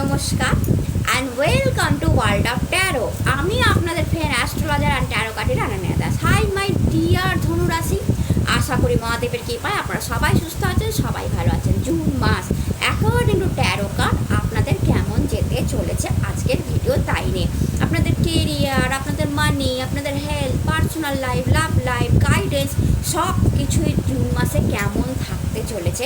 নমস্কার and welcome to world of tarot আমি আপনাদের friend astrologer and tarot কাটির Ananya Das. Hi my dear ধনুরাশি। আশা করি মহাদেবের কৃপায় আপনারা সবাই সুস্থ আছেন, সবাই ভালো আছেন। জুন মাস। অ্যাকর্ডিং টু ট্যারো কার্ড আপনাদের কেমন যেতে চলেছে আজকের ভিডিও তাই নিয়ে। আপনাদের কেরিয়ার আপনাদের মানি আপনাদের health personal life love life guidance সব কিছুই জুন মাসে কেমন থাকতে চলেছে,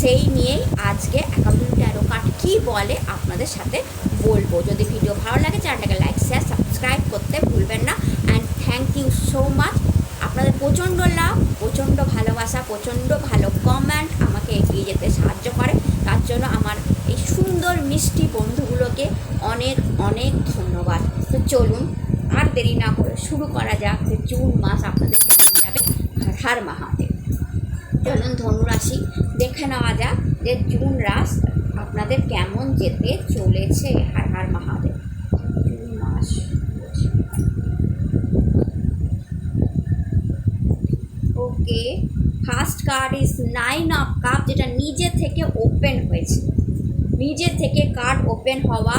সেই নিয়েই আজকে অ্যাকাউন্টিং ট্যারো কার্ড কী বলে আপনাদের সাথে বলব। যদি ভিডিও ভালো লাগে চ্যানেলটাকে লাইক শেয়ার সাবস্ক্রাইব করতে ভুলবেন না। And thank you so much আপনাদের প্রচণ্ড লাভ, প্রচণ্ড ভালোবাসা, প্রচণ্ড ভালো কমেন্ট আমাকে এগিয়ে যেতে সাহায্য করে। তার জন্য আমার এই সুন্দর মিষ্টি বন্ধুগুলোকে অনেক অনেক ধন্যবাদ। তো চলুন, আর দেরি না করে শুরু করা যাক যে জুন মাস আপনাদের কেমন যাবে হার মহাদেব চলুন ধনুরাশি দেখে নেওয়া যাক যে জুন রাস আপনাদের কেমন যেতে চলেছে? Har Har Mahadev. Okay first card is nine of cup যেটা নিজে থেকে ওপেন হয়েছে। নিজে থেকে কার্ড ওপেন হওয়া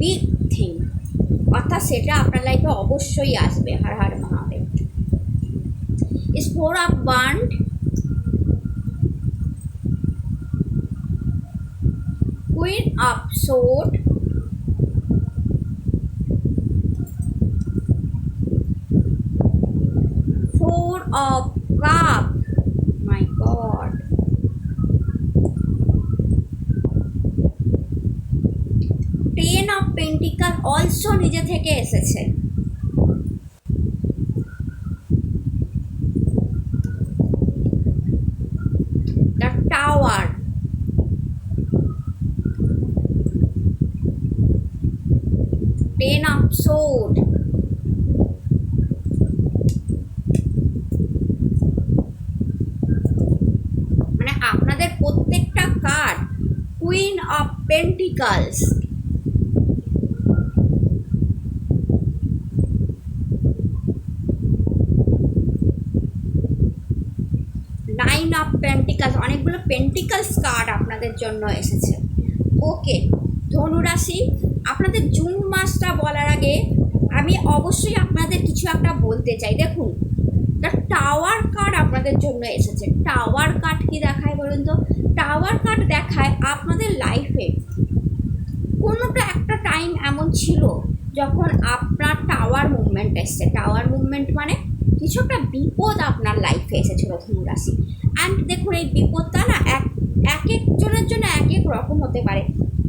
বিগ থিং অর্থাৎ সেটা আপনার লাইফে অবশ্যই আসবে, Har Har Mahadev. Is four of wand Queen of Sword. Four of Cup. My God. Ten of Pentacle also নিজে থেকে এসেছে Sword. মানে আপনাদের প্রত্যেকটা card queen of pentacles nine of pentacles অনেকগুলো পেন্টিকালস কার্ড আপনাদের জন্য এসেছে ওকে ধনুরাশি। আপনাদের জুন মাসটা বলার আগে আমি অবশ্যই আপনাদের কিছু একটা বলতে চাই। দেখুন টাওয়ার কার্ড আপনাদের জন্য এসেছে। টাওয়ার কার্ড কি দেখায় বলুন তো? টাওয়ার কার্ড দেখায় আপনাদের লাইফে কোনোটা একটা টাইম এমন ছিল যখন আপনার টাওয়ার মুভমেন্ট এসছে। টাওয়ার মুভমেন্ট মানে কিছু একটা বিপদ আপনার লাইফে এসেছিল ধনুরাশি। অ্যান্ড দেখুন, এই বিপদটা না এক এক একজনের জন্য এক এক রকম হতে পারে।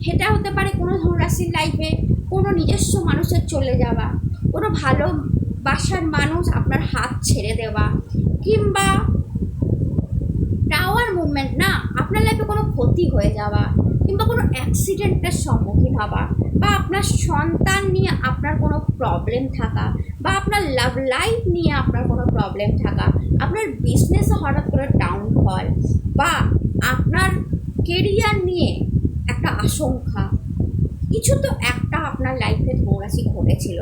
সেটা হতে পারে কোনো ধনুরাশির লাইফে কোনো নিজস্ব মানুষের চলে যাওয়া, কোনো ভালো বাসার মানুষ আপনার হাত ছেড়ে দেওয়া, কিংবা টাওয়ার মুভমেন্ট না, আপনার লাইফে কোনো ক্ষতি হয়ে যাওয়া, কিংবা কোনো অ্যাক্সিডেন্টের সম্মুখীন হওয়া, বা আপনার সন্তান নিয়ে আপনার কোনো প্রবলেম থাকা, বা আপনার লাভ লাইফ নিয়ে আপনার কোনো প্রবলেম থাকা, আপনার বিজনেসে হঠাৎ করে ডাউনফল বা আপনার কেরিয়ার নিয়ে একটা আশঙ্কা। কিছু তো একটা আপনার লাইফে ধনুরাশি ঘটেছিল।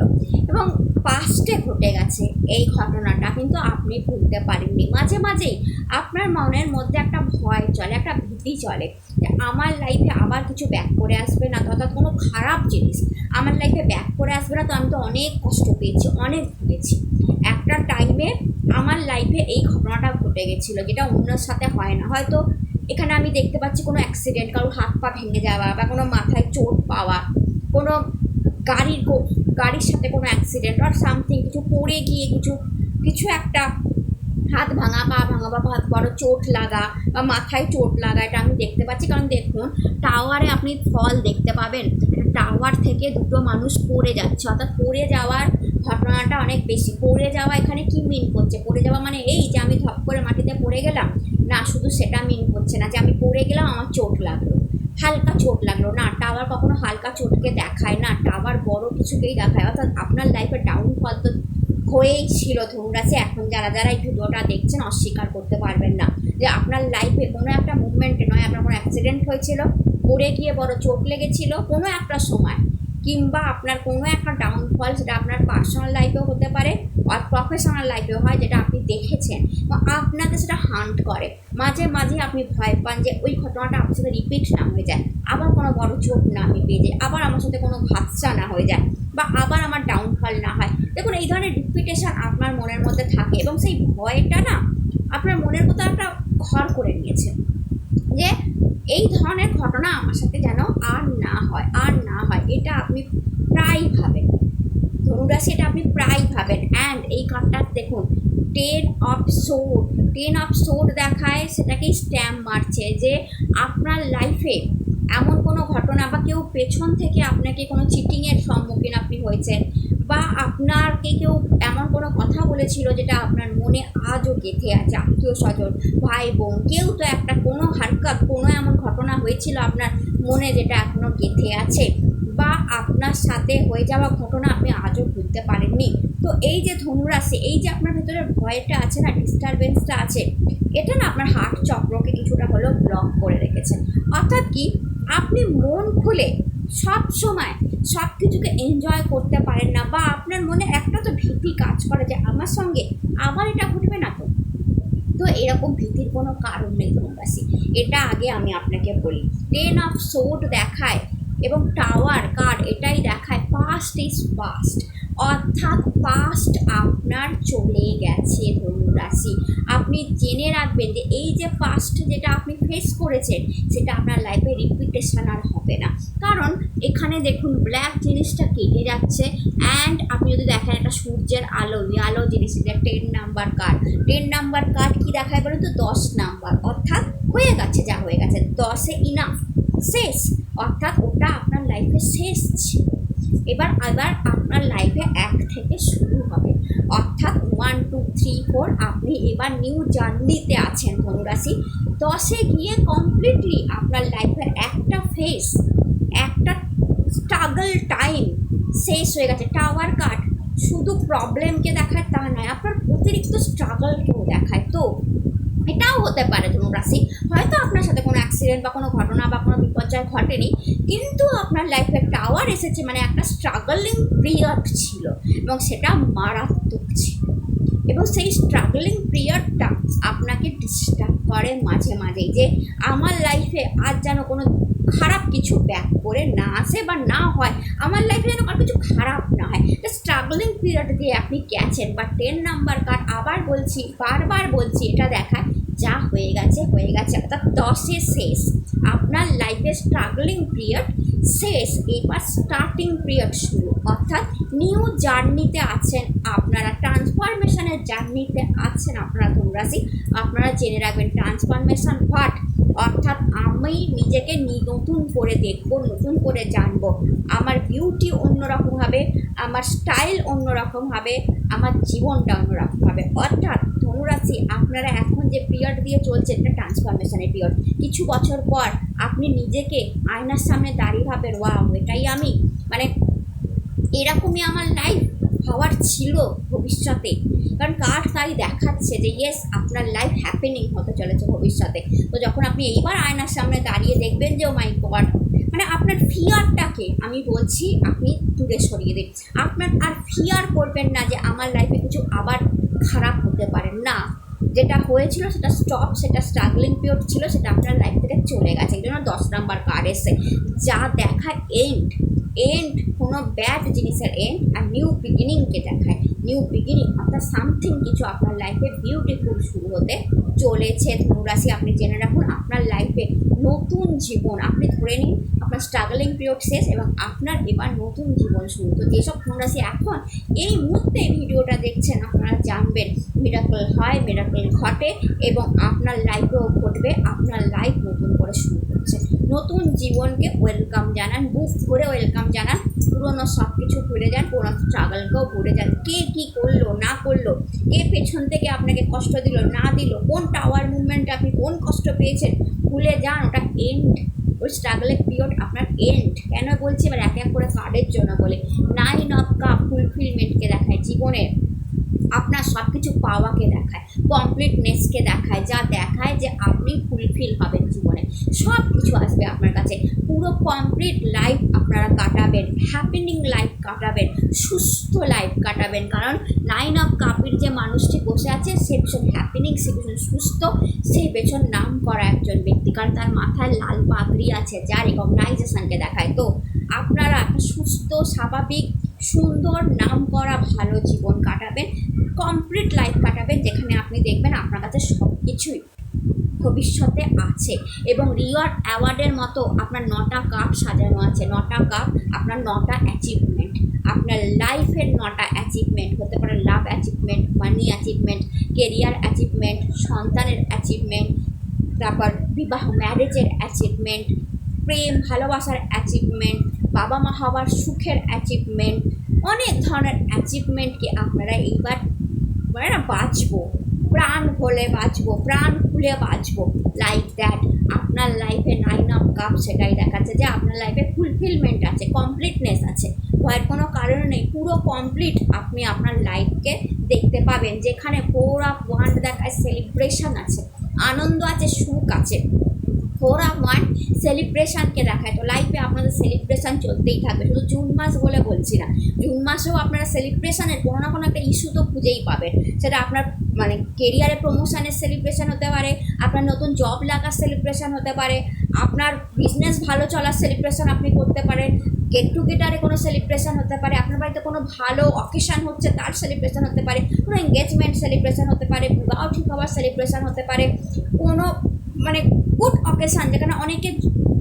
এবং পাস্টে ঘটে গেছে এই ঘটনাটা, কিন্তু আপনি ভুলতে পারেননি। মাঝে মাঝেই আপনার মনের মধ্যে একটা ভয় চলে, একটা ভীতি চলে যে আমার লাইফে আবার কিছু ব্যাক করে আসবে না, অর্থাৎ কোনো খারাপ জিনিস আমার লাইফে ব্যাক করে আসবে না, তো আমি তো অনেক কষ্ট পেয়েছি, অনেক ভুগেছি। একটা টাইমে আমার লাইফে এই ঘটনাটা ঘটে গেছিল, যেটা অন্যের সাথে হয় না। হয়তো এখানে আমি দেখতে পাচ্ছি কোনো অ্যাক্সিডেন্ট কারও হাত পা ভেঙে যাওয়া বা কোনো মাথায় চোট পাওয়া, কোনো গাড়ির গাড়ির সাথে কোনো অ্যাক্সিডেন্ট আর সামথিং কিছু পড়ে গিয়ে কিছু কিছু একটা হাত ভাঙা, পা ভাঙা বা হাত বড় চোট লাগা বা মাথায় চোট লাগা, এটা আমি দেখতে পাচ্ছি। কারণ দেখুন টাওয়ারে আপনি ফল দেখতে পাবেন। টাওয়ার থেকে দুটো মানুষ পড়ে যাচ্ছে। অর্থাৎ পড়ে যাওয়ার ঘটনাটা অনেক বেশি। পড়ে যাওয়া এখানে কি মিন করছে? পড়ে যাওয়া মানে এই যে আমি ধপ করে মাটিতে পড়ে গেলাম। না, শুধু সেটা মিন করছে না যে আমি পড়ে গেলাম, আমার চোট লাগল। হালকা চোট লাগল। না, টাওয়ার কখনো হালকা চোটকে দেখায় না। টাওয়ার বড় কিছুকেই দেখায় অর্থাৎ আপনার লাইফে ডাউনফল তো হয়েই ছিল ধনুরাশি এখন যারা যারা এই ভিডিওটা দেখছেন, অস্বীকার করতে পারবেন না। যে আপনার লাইফে কোনো একটা মুভমেন্টে নয়। আপনার কোনো অ্যাক্সিডেন্ট হয়েছিল, পড়ে গিয়ে বড় চোট লেগেছিল, কোনো একটা সময়। কিংবা আপনার কোনো একটা ডাউনফল সেটা আপনার পার্সোনাল লাইফেও হতে পারে আর প্রফেশনাল লাইফেও হয় যেটা আপনি দেখেছেন। বা আপনাকে সেটা হান্ট করে। মাঝে মাঝে আপনি ভয় পান যে ওই ঘটনাটা আপনার সাথে রিপিট না হয়ে যায়। আবার কোনো বড় চোট না আমি পেয়ে যাই আবার আমার সাথে কোনো ঘাতসা না হয়ে যায়। বা আবার আমার ডাউনফল না হয়। দেখুন, এই ধরনের রিপিটেশন আপনার মনের মধ্যে থাকে এবং সেই ভয়টা না আপনার মনের মধ্যে একটা ঘর করে নিয়েছে। যে এই ধরনের ঘটনা আমার সাথে যেন আর না হয়, আর না হয়। এটা আপনি প্রায় ভাবেন। ধনুরাশি এটা আপনি প্রায় ভাবেন। অ্যান্ড এই কার্ডটা দেখুন ten of sword ten of sword দেখায়, সেটাকেই স্ট্যাম্প মারছে যে আপনার লাইফে এমন কোনো ঘটনা বা কেউ পেছন থেকে আপনাকে কোনো চিটিংয়ের সম্মুখীন আপনি হয়েছেন। বা আপনারকে কেউ এমন কোনো কথা বলেছিল যেটা আপনার মনে আজও গেঁথে আছে? আত্মীয় স্বজন, ভাই, বোন, কেউ তো একটা কোনো হারকাত, কোনো এমন ঘটনা হয়েছিল আপনার মনে যেটা এখনও গেঁথে আছে? বা আপনার সাথে হয়ে যাওয়া ঘটনা আপনি আজও ভুলতে পারেননি? তো এই যে ধনুরাশি, এই যে আপনার ভেতরে ভয়টা আছে না ডিস্টারবেন্সটা আছে, এটা না আপনার হার্ট চক্রকে কিছুটা হলেও ব্লক করে রেখেছে। অর্থাৎ কি? আপনি মন খুলে সব সময় সব কিছুকে এনজয় করতে পারেন না বা আপনার মনে একটা তো ভীতি কাজ করে যে আমার সঙ্গে আবার এটা ঘটবে না তো। তো এরকম ভীতির কোনো কারণ নেই ধনুরাশি এটা আগে আমি আপনাকে বলি। টেন অফ সোড দেখায় এবং টাওয়ার কার্ড এটাই দেখায় পাস্ট ইজ পাস্ট অর্থাৎ পাস্ট আপনার চলে গেছে ধনুরাশি। আপনি জেনে রাখবেন যে এই যে পাস্ট যেটা আপনি ফেস করেছেন, সেটা আপনার লাইফে রিপিটেশন আর হবে না। কারণ এখানে দেখুন ব্ল্যাক জিনিসটা কেটে যাচ্ছে অ্যান্ড আপনি যদি দেখেন একটা সূর্যের আলো আলো জিনিস এটা ten number card ten number card কি দেখায় বলুন তো? দশ নাম্বার অর্থাৎ হয়ে গেছে যা হয়ে গেছে, দশে ইনাফ শেষ। অর্থাৎ ওটা আপনার লাইফে শেষ এবার আবার আপনার লাইফে এক থেকে শুরু হবে। অর্থাৎ ওয়ান টু থ্রি ফোর আপনি এবার নিউ জার্নিতে আছেন ধনুরাশি দশে গিয়ে কমপ্লিটলি আপনার লাইফের একটা ফেস একটা স্ট্রাগল টাইম শেষ হয়ে গেছে। টাওয়ার কাট শুধু প্রবলেমকে দেখায় তা নয়, আপনার অতিরিক্ত স্ট্রাগলকেও দেখায়। তো এটাও হতে পারে, ধরুন রাশি। হয়তো আপনার সাথে কোনো অ্যাক্সিডেন্ট বা কোনো ঘটনা বা কোনো বিপর্যয় ঘটেনি, কিন্তু আপনার লাইফে টাওয়ার এসেছে মানে একটা স্ট্রাগলিং পিরিয়ড ছিল, এবং সেটা মারাত্মক ছিল। এবং সেই স্ট্রাগলিং পিরিয়ডটা আপনাকে ডিস্টার্ব করে মাঝে মাঝেই, যে আমার লাইফে আজ যেন কোনো খারাপ কিছু ব্যাক করে না আসে বা না হয়, আমার লাইফে যেন আর কিছু খারাপ না হয়। স্ট্রাগলিং পিরিয়ড দিয়ে আপনি গেছেন, বা টেন নাম্বার কার্ড আবার বলছি, বারবার বলছি, এটা দেখায় যা হয়ে গেছে হয়ে গেছে। অর্থাৎ দশে শেষ। আপনার লাইফে স্ট্রাগলিং পিরিয়ড শেষ। এবার স্টার্টিং পিরিয়ড শুরু। অর্থাৎ নিউ জার্নিতে আছেন আপনারা। ট্রান্সফরমেশনের জার্নিতে আছেন আপনারা ধনুরাশি আপনারা জেনে রাখবেন ট্রান্সফরমেশন হোয়াট অর্থাৎ আমি নিজেকে নতুন করে দেখব, নতুন করে জানব। আমার বিউটি অন্যরকম হবে, আমার স্টাইল অন্যরকম হবে, আমার জীবনটা অন্যরকম হবে। অর্থাৎ ধনুরাশি, আপনারা এখন যে পিরিয়ড দিয়ে চলছে, এটা ট্রান্সফরমেশনের পিরিয়ড কিছু বছর পর আপনি নিজেকে আয়নার সামনে দাঁড়িয়ে ভাবেন ওয়াও এটাই আমি। মানে এরকমই আমার লাইফ হওয়ার ছিল ভবিষ্যতে। কারণ কার্ড তাই দেখাচ্ছে যে ইয়েস আপনার লাইফ হ্যাপেনিং হতে চলেছে ভবিষ্যতে। তো যখন আপনি এইবার আয়নার সামনে দাঁড়িয়ে দেখবেন যে ও মাই গড মানে আপনার ফিয়ারটাকে আমি বলছি, আপনি দূরে সরিয়ে দিন। আপনার আর ফিয়ার করবেন না যে, আমার লাইফে কিছু আবার খারাপ হতে পারে। না, যেটা হয়েছিল সেটা স্টপ সেটা স্ট্রাগলিং পিরিয়ড ছিল, সেটা আপনার লাইফ থেকে চলে গেছে। এই জন্য দশ নাম্বার কার্ড এসে যা দেখা এন্ড এন্ড কোনো ব্যাড জিনিসের এন্ড আর নিউ বিগিনিংকে দেখায়। নিউ বিগিনিং অর্থাৎ সামথিং কিছু আপনার লাইফে বিউটিফুল শুরু হতে চলেছে। ধনুরাশি আপনি জেনে রাখুন, আপনার লাইফে নতুন জীবন আপনি ধরে নিন, আপনার স্ট্রাগলিং পিরিয়ড শেষ এবং আপনার এবার নতুন জীবন শুরু। তো যেসব ধনুরাশি এখন, এই মুহূর্তে ভিডিওটা দেখছেন, আপনারা জানবেন মিরাকল হয় মিরাকল ঘটে এবং আপনার লাইফেও ঘটবে, আপনার লাইফ নতুন করে শুরু হচ্ছে নতুন জীবনকে ওয়েলকাম জানান বুক ভরে ওয়েলকাম জানান। পুরনো সব কিছু ভুলে যান, পুরনো স্ট্রাগলকেও ভুলে যান। কে কী করল, না করল, কে পেছন থেকে আপনাকে কষ্ট দিল, না দিল, কোন টাওয়ার মুভমেন্টে আপনি কোন কষ্ট পেয়েছেন, ভুলে যান, ওটা এন্ড ওই স্ট্রাগলের পিরিয়ড আপনার এন্ড কেন বলছি? এবার এক এক করে কার্ডের জন্য বলে। নাইন অফ কাপ ফুলফিলমেন্টকে দেখায় জীবনের। আপনার সব কিছু পাওয়াকে দেখায় কমপ্লিটনেসকে দেখায়, যা দেখায় যে আপনি ফুলফিল হবেন জীবনে। সব কিছু আসবে আপনার কাছে। পুরো কমপ্লিট লাইফ আপনারা কাটাবেন হ্যাপেনিং লাইফ কাটাবেন, সুস্থ লাইফ কাটাবেন। কারণ লাইন অফ কাপের যে মানুষটি বসে আছে, সে ভীষণ হ্যাপেনিং সে ভীষণ সুস্থ, সে ভীষণ নাম করা একজন ব্যক্তি। কারণ তার মাথায় লাল পাগড়ি আছে যা রেকগনাইজেশনকে দেখায়। তো আপনারা একটা সুস্থ, স্বাভাবিক, সুন্দর নাম করা ভালো জীবন কাটাবেন কমপ্লিট লাইফ কাটাবেন, যেখানে আপনি দেখবেন আপনার কাছে সব কিছুই ভবিষ্যতে আছে। এবং রিওয়ার্ড অ্যাওয়ার্ডের মতো আপনার নটা কাপ সাজানো আছে। নটা কাপ আপনার নটা অ্যাচিভমেন্ট আপনার লাইফের নটা অ্যাচিভমেন্ট হতে পারে love achievement money achievement career achievement সন্তানের অ্যাচিভমেন্ট তারপর বিবাহ ম্যারেজের অ্যাচিভমেন্ট প্রেম, ভালোবাসার অ্যাচিভমেন্ট বাবা মা হওয়ার সুখের অ্যাচিভমেন্ট অনেক ধরনের অ্যাচিভমেন্টকে আপনারা এইবার মানে না বাঁচবো, প্রাণ ভোলে বাঁচবো, প্রাণ খুলে বাঁচবো লাইক দ্যাট আপনার লাইফে নাইন অফ কাপ সেটাই দেখাচ্ছে যে আপনার লাইফে ফুলফিলমেন্ট আছে কমপ্লিটনেস আছে। ভয়ের কোনো কারণ নেই, পুরো কমপ্লিট আপনি আপনার লাইফকে দেখতে পাবেন। যেখানে ফোর অফ ওয়ান দেখায় সেলিব্রেশন আছে, আনন্দ আছে, সুখ আছে। ফোর ওয়ান সেলিব্রেশনকে দেখায়। তো লাইফে আপনাদের সেলিব্রেশান চলতেই থাকবে। শুধু জুন মাস বলে বলছি না। জুন মাসেও আপনারা সেলিব্রেশানের কোনো না কোনো একটা ইস্যু তো খুঁজেই পাবেন। সেটা আপনার মানে কেরিয়ারে প্রমোশনের সেলিব্রেশান হতে পারে, আপনার নতুন জব লাগার সেলিব্রেশান হতে পারে, আপনার বিজনেস ভালো চলার সেলিব্রেশন আপনি করতে পারেন গেট টুগেদারে কোনো সেলিব্রেশন হতে পারে, আপনার বাড়িতে কোনো ভালো অকেশান হচ্ছে তার সেলিব্রেশন হতে পারে, কোনো এঙ্গেজমেন্ট সেলিব্রেশন হতে পারে, বিবাহ ঠিক হওয়ার সেলিব্রেশন হতে পারে, কোনো মানে গুড অকেশন যেখানে অনেকে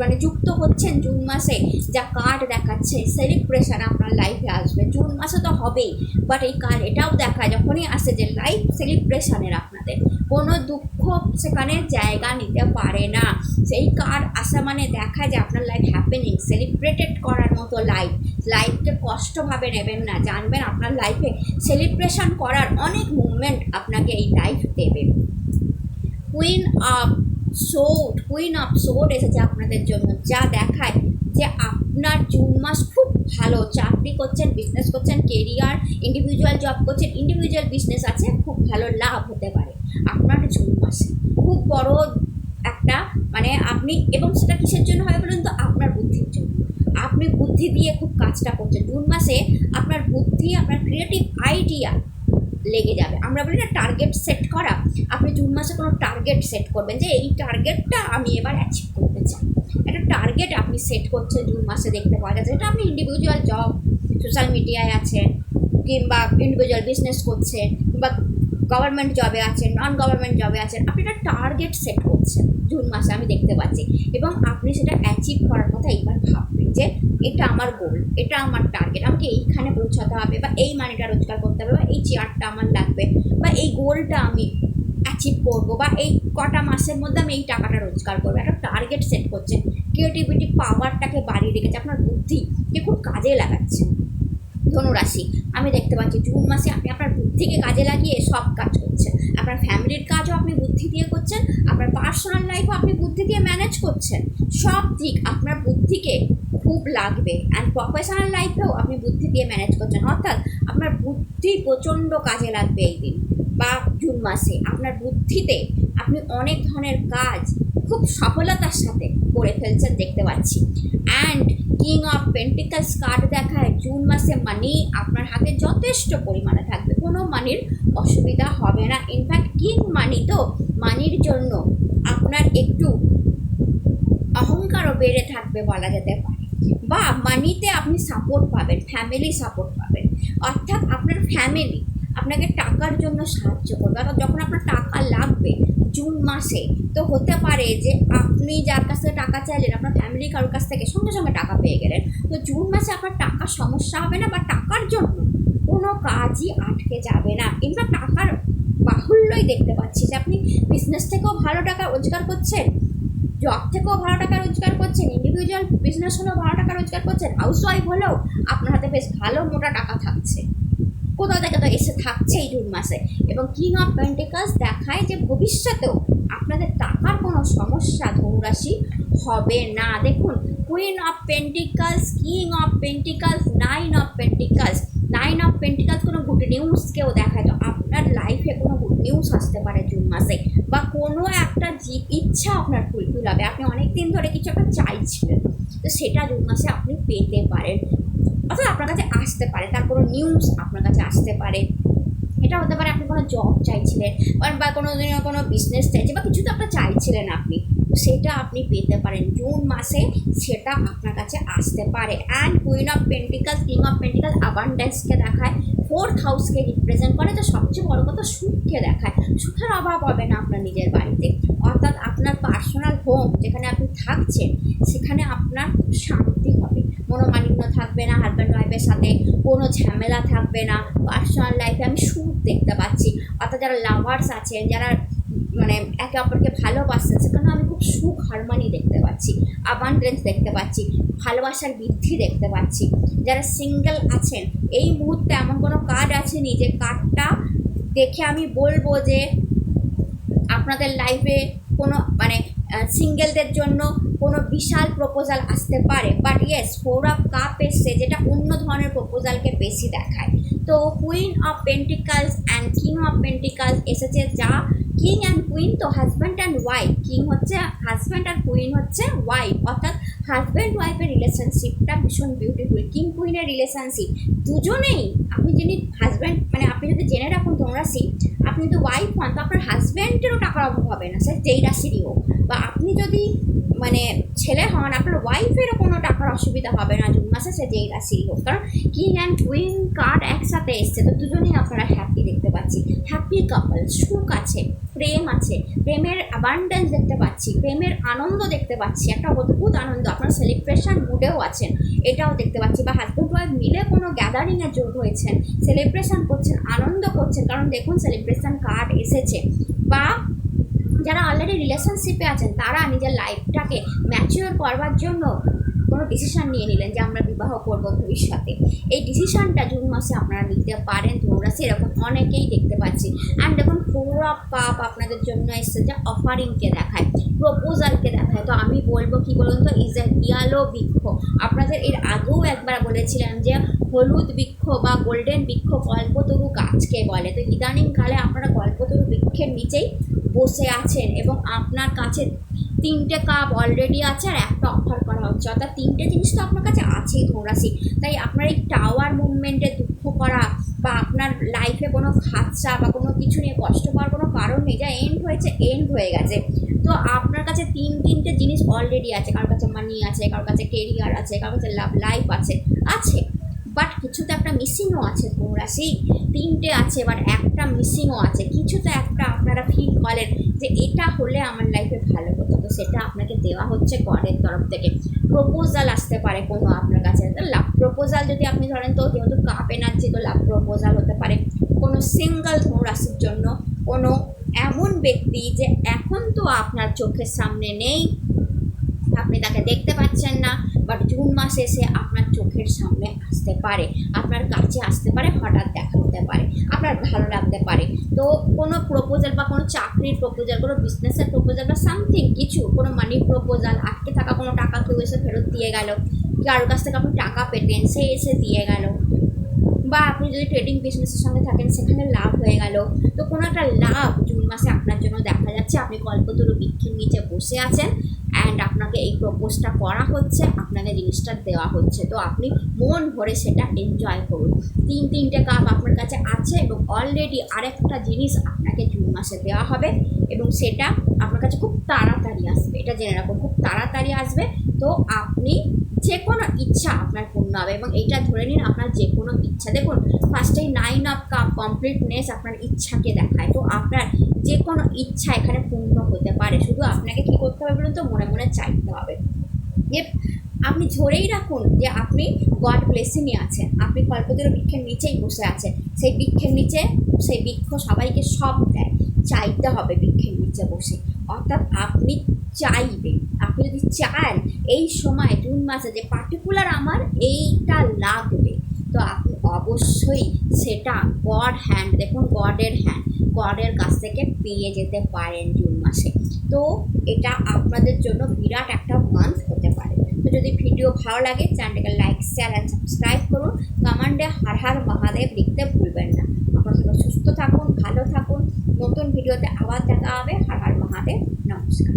মানে যুক্ত হচ্ছেন জুন মাসে, যা কার্ড দেখাচ্ছে সেলিব্রেশন আপনার লাইফে আসবে। জুন মাসে তো হবেই বাট এই কার্ড এটাও দেখায় যখনই আসে যে লাইফ সেলিব্রেশনের আপনাদের। কোনো দুঃখ সেখানে জায়গা নিতে পারে না। সেই কার্ড আসা মানে দেখায় যে আপনার লাইফ হ্যাপেনিং সেলিব্রেটেড করার মতো লাইফ লাইফকে কষ্টভাবে নেবেন না, জানবেন আপনার লাইফে সেলিব্রেশন করার অনেক মুভমেন্ট আপনাকে এই লাইফ দেবে। Queen of sword queen of sword এসেছে আপনাদের জন্য। যা দেখায় যে আপনার জুন মাস খুব ভালো। চাকরি করছেন বিজনেস করছেন কেরিয়ার ইন্ডিভিজুয়াল জব করছেন ইন্ডিভিজুয়াল বিজনেস আছে, খুব ভালো লাভ হতে পারে আপনার জুন মাসে। খুব বড় একটা মানে আপনি এবং সেটা কিসের জন্য হয় বলুন তো? আপনার বুদ্ধির জন্য। আপনি বুদ্ধি দিয়ে খুব কাজটা করছেন। জুন মাসে আপনার বুদ্ধি, আপনার ক্রিয়েটিভ আইডিয়া লেগে যাবে। আমরা বলি না টার্গেট সেট করা। আপনি জুন মাসে কোনো টার্গেট সেট করবেন যে এই টার্গেটটা আমি এবার অ্যাচিভ করতে চাই। একটা টার্গেট আপনি সেট করছেন, জুন মাসে দেখতে পাওয়া যাচ্ছে। এটা আপনি ইন্ডিভিজুয়াল জব সোশ্যাল মিডিয়ায় আছেন কিংবা ইন্ডিভিজুয়াল বিজনেস করছেন কিংবা গভর্নমেন্ট জবে আছেন নন গভর্নমেন্ট জবে আছেন, আপনি একটা টার্গেট সেট করছেন, জুন মাসে আমি দেখতে পাচ্ছি। এবং আপনি সেটা অ্যাচিভ করার কথা এইবার ভাববেন যে এটা আমার গোল এটা আমার টার্গেট আমাকে এইখানে পৌঁছাতে হবে বা এই মানিটা রোজগার করতে হবে বা এই চেয়ারটা আমার লাগবে বা এই গোলটা আমি অ্যাচিভ করব বা এই কটা মাসের মধ্যে আমি এই টাকাটা রোজগার করব। একটা টার্গেট সেট করছেন ক্রিয়েটিভিটি পাওয়ারটাকে বাড়িয়ে রেখেছে, আপনার বুদ্ধিকে খুব কাজে লাগাচ্ছেন ধনুরাশি, আমি দেখতে পাচ্ছি জুন মাসে আপনি আপনার বুদ্ধিকে কাজে লাগিয়ে সব কাজ করছেন। আপনার ফ্যামিলির কাজও আপনি বুদ্ধি দিয়ে করছেন, আপনার পার্সোনাল লাইফও আপনি বুদ্ধি দিয়ে ম্যানেজ করছেন। সব দিক আপনার বুদ্ধিকে খুব লাগবে। অ্যান্ড প্রফেশনাল লাইফেও আপনি বুদ্ধি দিয়ে ম্যানেজ করছেন। অর্থাৎ আপনার বুদ্ধি প্রচণ্ড কাজে লাগবে এই দিন বা জুন মাসে। আপনার বুদ্ধিতে আপনি অনেক ধরনের কাজ খুব সফলতার সাথে করে ফেলছেন দেখতে পাচ্ছি। And king of pentacles card দেখায়, জুন মাসে মানি আপনার হাতে যথেষ্ট পরিমাণে থাকবে। কোনো মানির অসুবিধা হবে না। ইনফ্যাক্ট কিং মানি তো মানির জন্য আপনার একটু অহংকারও বেড়ে থাকবে বলা যেতে পারে। বা মানিতে আপনি সাপোর্ট পাবেন ফ্যামিলি সাপোর্ট পাবেন। অর্থাৎ আপনার ফ্যামিলি আপনাকে টাকার জন্য সাহায্য করবে। অর্থাৎ যখন আপনার টাকা লাগবে জুন মাসে, তো হতে পারে যে আপনি যার কাছ থেকে টাকা চাইলেন, আপনার ফ্যামিলি কারোর কাছ থেকে সঙ্গে সঙ্গে টাকা পেয়ে গেলেন। তো জুন মাসে আপনার টাকার সমস্যা হবে না বা টাকার জন্য কোনো কাজই আটকে যাবে না। ইনফ্যাক্ট টাকার বাহুল্যই দেখতে পাচ্ছি যে আপনি বিজনেস থেকেও ভালো টাকা রোজগার করছেন জব থেকেও ভালো টাকা রোজগার করছেন ইন্ডিভিজুয়াল বিজনেস হলেও ভালো টাকা রোজগার করছেন হাউস ওয়াইফ হলেও আপনার হাতে বেশ ভালো মোটা টাকা থাকছে। কোথাও থেকে তো এসে থাকছে এই জুন মাসে এবং কিং অফ পেন্টিকালস দেখায় যে ভবিষ্যতেও আপনাদের টাকার কোনো সমস্যা, ধনুরাশি হবে না। দেখুন queen of pentacles king of pentacles nine of pentacles nine of pentacles কোনো গুড নিউজকেও দেখায় তো আপনার লাইফে কোনো গুড নিউজ আসতে পারে জুন মাসে বা কোনো একটা জি- ইচ্ছা আপনার ফুলফিল হবে। আপনি অনেক দিন ধরে কিছু একটা চাইছিলেন, তো সেটা জুন মাসে আপনি পেতে পারেন। অর্থাৎ আপনার কাছে আসতে পারে, তার কোনো নিউজ আপনার কাছে আসতে পারে। এটা হতে পারে আপনি কোনো জব চাইছিলেন বা- কোনো কোনো বিজনেস চাইছে বা কিছু তো আপনার চাইছিলেন আপনি সেটা আপনি পেতে পারেন। জুন মাসে সেটা আপনার কাছে আসতে পারে। And queen of pentacle king of pentacle আবান্ডেন্সকে দেখায়। ফোর্থ হাউসকে রিপ্রেজেন্ট করে, তো সবচেয়ে বড় কথা সুখকে দেখায়। সুখের অভাব হবে না আপনার নিজের বাড়িতে। অর্থাৎ আপনার পার্সোনাল হোম যেখানে আপনি থাকছেন, সেখানে আপনার শান্তি হবে। মনোমালিন্য থাকবে না হাজব্যান্ড ওয়াইফের সাথে কোনো ঝামেলা থাকবে না। পার্সোনাল লাইফে আমি সুখ দেখতে পাচ্ছি। অর্থাৎ যারা লাভার্স আছেন, যারা মানে একে অপরকে ভালোবাসছেন সেখানে আমি খুব সুখ হারমানি দেখতে পাচ্ছি আবান্ডেন্স দেখতে পাচ্ছি, ভালোবাসার বৃদ্ধি দেখতে পাচ্ছি। যারা সিঙ্গেল আছেন, এই মুহূর্তে এমন কোনো কার্ড আছে নি যে কার্ডটা দেখে আমি বলব যে আপনাদের লাইফে কোনো মানে সিঙ্গেলদের জন্য কোনো বিশাল প্রপোজাল আসতে পারে। But yes four of cup এসছে যেটা অন্য ধরনের প্রপোজালকে বেশি দেখায়। তো queen of pentacles and king of pentacles এসেছে যা কিং অ্যান্ড কুইন তো হাজব্যান্ড অ্যান্ড ওয়াইফ কিং হচ্ছে হাজব্যান্ড আর কুইন হচ্ছে ওয়াইফ অর্থাৎ হাজব্যান্ড ওয়াইফের রিলেশনশিপটা ভীষণ বিউটিফুল কিং কুইনের রিলেশনশিপ দুজনেই আপনি যিনি হাজব্যান্ড মানে আপনি যদি জেনে রাখুন তোমরা সি আপনি যদি ওয়াইফ হন, তো আপনার হাজব্যান্ডেরও টাকার অভাব হবে না। স্যার যেই রাশিরই হোক। বা আপনি যদি মানে ছেলে হন, আপনার ওয়াইফেরও কোনো টাকার অসুবিধা হবে না, জুন মাসে সে যেই রাশিরই হোক। কারণ কিং অ্যান্ড কুইন কার্ড একসাথে এসছে, তো দুজনেই আপনারা হ্যাপি দেখতে পাচ্ছি। হ্যাপি কাপল সুখ আছে, প্রেম আছে, প্রেমের অ্যাবান্ডেন্স দেখতে পাচ্ছি, প্রেমের আনন্দ দেখতে পাচ্ছি, একটা অদ্ভুত আনন্দ, আপনার সেলিব্রেশন মুডেও আছেন, এটাও দেখতে পাচ্ছি, বা হাজব্যান্ড ওয়াইফ মিলে কোনো গ্যাদারিংয়ে যোগ হয়েছেন সেলিব্রেশন করছেন, আনন্দ করছেন, কারণ দেখুন সেলিব্রেশন কার্ড এসেছে। অলরেডি রিলেশনশিপে আছেন, তারা নিজের লাইফটাকে ম্যাচিওর করবার জন্য কোনো ডিসিশন নিয়ে নিলেন যে আমরা বিবাহ করব ভবিষ্যতে। এই ডিসিশানটা জুন মাসে আপনারা নিতে পারেন, তোমরা সেরকম অনেকেই দেখতে পাচ্ছি। অ্যান্ড দেখুন ফোর কাপ আপনাদের জন্য এসছে যে অফারিংকে দেখায় প্রপোজালকে দেখায়। তো আমি বলব কি বলুন তো ইজ এ ইয়ালো বৃক্ষ আপনাদের এর আগেও একবার বলেছিলাম যে হলুদ বৃক্ষ বা গোল্ডেন বৃক্ষ কল্পতরু গাছকে বলে। তো ইদানিংকালে আপনারা কল্পতরু বৃক্ষের নিচেই বসে আছেন এবং আপনার কাছে তিনটে কাপ অলরেডি আছে আর একটা অফার করা হচ্ছে। অর্থাৎ তিনটে জিনিস তো আপনার কাছে আছেই ধরাসি তাই আপনার এই টাওয়ার মুভমেন্টে দুঃখ করা বা আপনার লাইফে কোনো খাচ্ছা বা কোনো কিছু নিয়ে কষ্ট পাওয়ার কোনো কারণ নেই, যা এন্ড হয়েছে এন্ড হয়ে গেছে। তো আপনার কাছে তিন, তিনটে জিনিস অলরেডি আছে। কারোর কাছে মানি আছে, কারোর কাছে কেরিয়ার আছে, কারোর কাছে লাভ লাইফ আছে আছে। বাট কিছু তো একটা মিসিংও আছে তোমরা, সেই তিনটে আছে বাট একটা মিসিংও আছে। কিছু তো একটা আপনারা ফিল করেন যে এটা হলে আমার লাইফে ভালো হতো, তো সেটা আপনাকে দেওয়া হচ্ছে গডের তরফ থেকে। প্রপোজাল আসতে পারে কোনো আপনার কাছে। লাভ প্রপোজাল যদি আপনি ধরেন, তো যেহেতু কাপ এনার্জি তো লাভ প্রপোজাল হতে পারে। কোনো সিঙ্গল ধনুরাশির জন্য কোনো এমন ব্যক্তি যে এখন তো আপনার চোখের সামনে নেই আপনি তাকে দেখতে পাচ্ছেন না বাট জুন মাসে এসে আপনার চোখের সামনে আসতে পারে, আপনার কাছে আসতে পারে, হঠাৎ দেখা হতে পারে, আপনার ভালো লাগতে পারে। তো কোনো প্রপোজাল বা কোনো চাকরির প্রপোজাল কোনো বিজনেসের প্রপোজাল বা সামথিং কিছু, কোনো মানি প্রপোজাল আটকে থাকা কোনো টাকা কেউ এসে ফেরত দিয়ে গেল, কারোর কাছ থেকে আপনি টাকা পেতেন, সে এসে দিয়ে গেল। বা আপনি যদি ট্রেডিং বিজনেসের সঙ্গে থাকেন, সেখানে লাভ হয়ে গেল। তো কোনো একটা লাভ মাসে আপনার জন্য দেখা যাচ্ছে, আপনি কল্পতরু বৃক্ষের নিচে বসে আছেন অ্যান্ড আপনাকে এই প্রপোজটা করা হচ্ছে, আপনাকে জিনিসটা দেওয়া হচ্ছে। তো আপনি মন ভরে সেটা এনজয় করুন। তিন তিনটে কাপ আপনার কাছে আছে এবং অলরেডি আরেকটা জিনিস আপনাকে জুন মাসে দেওয়া হবে এবং সেটা আপনার কাছে খুব তাড়াতাড়ি আসবে। এটা জেনে রাখুন, খুব তাড়াতাড়ি আসবে। তো আপনি যে কোনো ইচ্ছা আপনার পূর্ণ হবে এবং এইটা ধরে নিন আপনার যে কোনো ইচ্ছা। দেখুন ফার্স্টেই নাইন অফ কাপ কমপ্লিটনেস আপনার ইচ্ছাকে দেখায়। তো আপনার যে কোনো ইচ্ছা এখানে পূর্ণ হতে পারে। শুধু আপনাকে কী করতে হবে বলুন তো? মনে মনে চাইতে হবে। যে আপনি ধরেই রাখুন যে আপনি গড ব্লেসিংয়ে আছেন। আপনি কল্পতরু বৃক্ষের নিচেই বসে আছেন। সেই বৃক্ষের নিচে, সেই বৃক্ষ সবাইকে সব দেয়। চাইতে হবে বৃক্ষের নিচে বসে। অর্থাৎ আপনি চাইবেন। আপনি যদি চান, এই সময় জুন মাসে যে পার্টিকুলার আমার এইটা লাগবে, তো আপনি অবশ্যই সেটা গড হ্যান্ড দেখুন গডের হ্যান্ড গডের কাছ থেকে পেয়ে যেতে পারেন জুন মাসে। তো এটা আপনাদের জন্য বিরাট একটা মান্থ হতে পারে। তো যদি ভিডিও ভালো লাগে চ্যানেলটাকে লাইক শেয়ার অ্যান্ড সাবস্ক্রাইব করুন। কমান্ডে হার হার মহাদেব লিখতে ভুলবেন না। আপনারা সুস্থ থাকুন, ভালো থাকুন। নতুন ভিডিওতে আবার দেখা হবে। হার হার মহাদেব। নমস্কার।